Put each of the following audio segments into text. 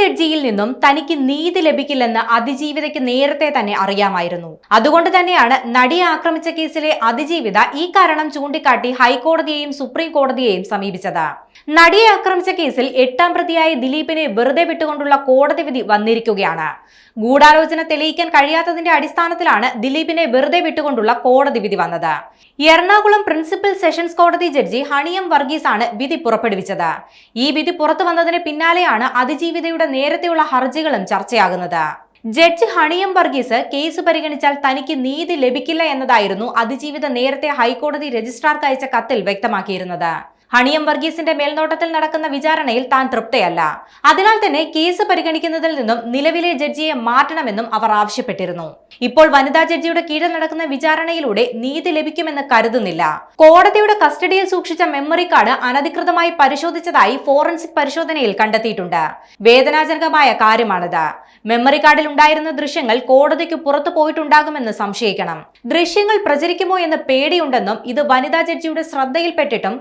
ജഡ്ജിയിൽ നിന്നും തനിക്ക് നീതി ലഭിക്കില്ലെന്ന് അതിജീവിതയ്ക്ക് നേരത്തെ തന്നെ അറിയാമായിരുന്നു. അതുകൊണ്ട് തന്നെയാണ് നടിയെ ആക്രമിച്ച കേസിലെ അതിജീവിത ഈ കാരണം ചൂണ്ടിക്കാട്ടി ഹൈക്കോടതിയെയും സുപ്രീം കോടതിയെയും സമീപിച്ചത്. നടിയെ ആക്രമിച്ച കേസിൽ എട്ടാം പ്രതിയായ ദിലീപിനെ വെറുതെ വിട്ടുകൊണ്ടുള്ള കോടതി വിധി വന്നിരിക്കുകയാണ്. ഗൂഢാലോചന തെളിയിക്കാൻ കഴിയാത്തതിന്റെ അടിസ്ഥാനത്തിലാണ് ദിലീപിനെ വെറുതെ വിട്ടുകൊണ്ടുള്ള കോടതി വിധി വന്നത്. എറണാകുളം പ്രിൻസിപ്പൽ സെഷൻസ് കോടതി ജഡ്ജി ഹണിയം വർഗീസ് ആണ് വിധി പുറപ്പെടുവിച്ചത്. ഈ വിധി പുറത്തു വന്നതിന് പിന്നാലെയാണ് അതിജീവിതയുടെ നേരത്തെയുള്ള ഹർജികളും ചർച്ചയാകുന്നത്. ജഡ്ജ് ഹണിയം വർഗീസ് കേസ് പരിഗണിച്ചാൽ തനിക്ക് നീതി ലഭിക്കില്ല എന്നതായിരുന്നു അതിജീവിത നേരത്തെ ഹൈക്കോടതി രജിസ്ട്രാർക്ക് അയച്ച കത്തിൽ വ്യക്തമാക്കിയിരുന്നത്. ഹണിയം വർഗീസിന്റെ മേൽനോട്ടത്തിൽ നടക്കുന്ന വിചാരണയിൽ താൻ തൃപ്തയല്ല. അതിനാൽ തന്നെ കേസ് പരിഗണിക്കുന്നതിൽ നിന്നും നിലവിലെ ജഡ്ജിയെ മാറ്റണമെന്നും അവർ ആവശ്യപ്പെട്ടിരുന്നു. ഇപ്പോൾ വനിതാ ജഡ്ജിയുടെ കീഴിൽ നടക്കുന്ന വിചാരണയിലൂടെ നീതി ലഭിക്കുമെന്ന് കരുതുന്നില്ല. കോടതിയുടെ കസ്റ്റഡിയിൽ സൂക്ഷിച്ച മെമ്മറി കാർഡ് അനധികൃതമായി പരിശോധിച്ചതായി ഫോറൻസിക് പരിശോധനയിൽ കണ്ടെത്തിയിട്ടുണ്ട്. വേദനാജനകമായ കാര്യമാണിത്. മെമ്മറി കാർഡിൽ ഉണ്ടായിരുന്ന ദൃശ്യങ്ങൾ കോടതിക്ക് പുറത്തു പോയിട്ടുണ്ടാകുമെന്ന് സംശയിക്കണം. ദൃശ്യങ്ങൾ പ്രചരിക്കുമോ എന്ന് പേടിയുണ്ടെന്നും ഇത് വനിതാ ജഡ്ജിയുടെ ശ്രദ്ധയിൽപ്പെട്ടിട്ടും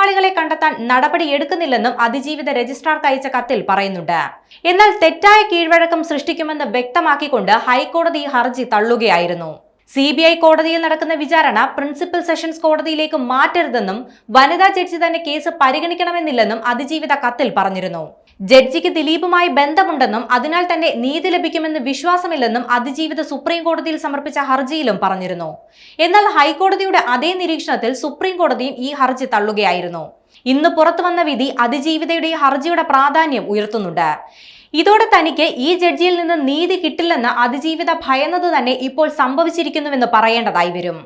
കുറ്റവാളികളെ കണ്ടെത്താൻ നടപടി എടുക്കുന്നില്ലെന്നും അതിജീവിത രജിസ്ട്രാർക്ക് അയച്ച കത്തിൽ പറയുന്നുണ്ട്. എന്നാൽ തെറ്റായ കീഴ്വഴക്കം സൃഷ്ടിക്കുമെന്ന് വ്യക്തമാക്കിക്കൊണ്ട് ഹൈക്കോടതി ഹർജി തള്ളുകയായിരുന്നു. സി ബി ഐ കോടതിയിൽ നടക്കുന്ന വിചാരണ പ്രിൻസിപ്പൽ സെഷൻസ് കോടതിയിലേക്ക് മാറ്റരുതെന്നും വനിതാ ജഡ്ജി തന്നെ കേസ് പരിഗണിക്കണമെന്നില്ലെന്നും അതിജീവിത കത്തിൽ പറഞ്ഞിരുന്നു. ജഡ്ജിക്ക് ദിലീപുമായി ബന്ധമുണ്ടെന്നും അതിനാൽ തന്നെ നീതി ലഭിക്കുമെന്ന് വിശ്വാസമില്ലെന്നും അതിജീവിത സുപ്രീം കോടതിയിൽ സമർപ്പിച്ച ഹർജിയിലും പറഞ്ഞിരുന്നു. എന്നാൽ ഹൈക്കോടതിയുടെ അതേ നിരീക്ഷണത്തിൽ സുപ്രീം കോടതിയും ഈ ഹർജി തള്ളുകയായിരുന്നു. ഇന്ന് പുറത്തു വന്ന വിധി അതിജീവിതയുടെ ഹർജിയുടെ പ്രാധാന്യം ഉയർത്തുന്നുണ്ട്. ഇതോടെ തനിക്ക് ഈ ജഡ്ജിയിൽ നിന്ന് നീതി കിട്ടില്ലെന്ന് അതിജീവിത ഭയന്നത് തന്നെ ഇപ്പോൾ സംഭവിച്ചിരിക്കുന്നുവെന്ന് പറയേണ്ടതായി വരും.